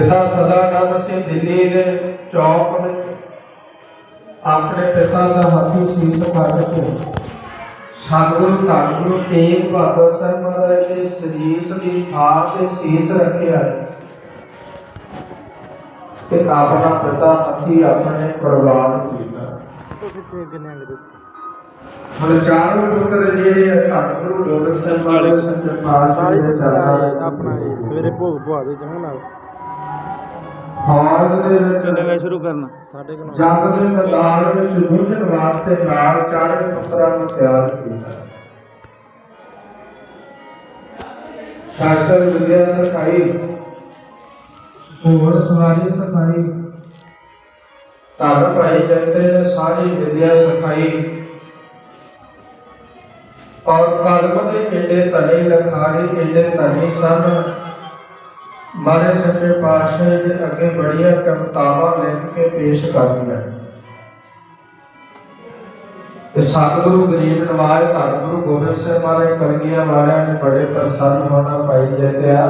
ਪਿਤਾ ਸਦਾਨੰਦ ਸਿੰਘ ਦਿੱਲੀ ਦੇ ਚੌਕ ਵਿੱਚ। ਆਪਣੇ ਪਿਤਾ ਦਾ ਹੱਥੀ ਸੀਸ ਫੜ ਕੇ ਸਤਿਗੁਰੂ ਧੰਨ ਗੁਰੂ ਤੇਗ ਬਹਾਦਰ ਸਾਹਿਬ ਮਹਾਰਾਜ ਦੇ ਸੀਸ ਦੀ ਥਾਂ ਤੇ ਸੀਸ ਰੱਖਿਆ ਹੈ। ਤੇ ਆਪਣਾ ਪਿਤਾ ਹੱਥੀ ਆਪਣੇ ਕੁਰਬਾਨ ਕੀਤਾ ਹੁਣ ਚਾਰੋਂ ਪੁੱਤਰ ਜਿਹੜੇ ਆ, ਧੰਨ ਗੁਰੂ ਗੋਬਿੰਦ ਸਿੰਘ ਮਹਾਰਾਜ ਸੱਚੇ ਪਾਤਸ਼ਾਹ ਦੇ ਚਰਨਾਂ ਵਿੱਚ ਆਪਣਾ ਜੀ ਸਵੇਰੇ ਭੋਗ ਪਵਾ ਦੇ ਜਮਨ ਨਾਲ ਹਾਲ ਦੇ ਵਿੱਚ ਕਿੰਨੇ ਸ਼ੁਰੂ ਕਰਨਾ। ਸਾਡੇ ਕੋਲ ਜੰਗ ਦੇ ਮੈਦਾਨ ਵਿੱਚ ਜੂਝਣ ਵਾਸਤੇ ਨਾਲ ਚਾਰੇ ਪੁੱਤਰਾਂ ਨੂੰ ਤਿਆਰ ਕੀਤਾ। ਸ਼ਾਸਤਰ ਵਿਦਿਆ ਸਿਖਾਈ। ਘੋੜ ਸਵਾਰੀ ਸਿਖਾਈ। ਧੰਨ ਭਾਈ ਜੰਤੇ ਨੇ ਸਾਰੀ ਵਿਦਿਆ ਸਿਖਾਈ। ਔਰ ਕਲਮ ਦੇ ਏਡੇ ਤਨੇ ਲਖਾਰੀ ਏਡੇ ਤਨੀ ਸਨ। ਮਾਰੇ ਸੱਚੇ ਪਾਤਸ਼ਾਹ ਦੇ ਅੱਗੇ ਬੜੀਆਂ ਕਵਿਤਾਵਾਂ ਲਿਖ ਕੇ ਪੇਸ਼ ਕਰਨੀਆਂ ਤੇ ਸਤਿਗੁਰੂ ਗਰੀਬ ਨਵਾਜ, ਧੰਨ ਗੁਰੂ ਗੋਬਿੰਦ ਸਿੰਘ ਮਹਾਰਾਜ, ਕਲਗੀਆਂ ਵਾਲਿਆਂ ਨੇ ਬੜੇ ਪ੍ਰਸੰਨ ਹੋਣਾ ਪਾਈ ਜੈਤਿਆ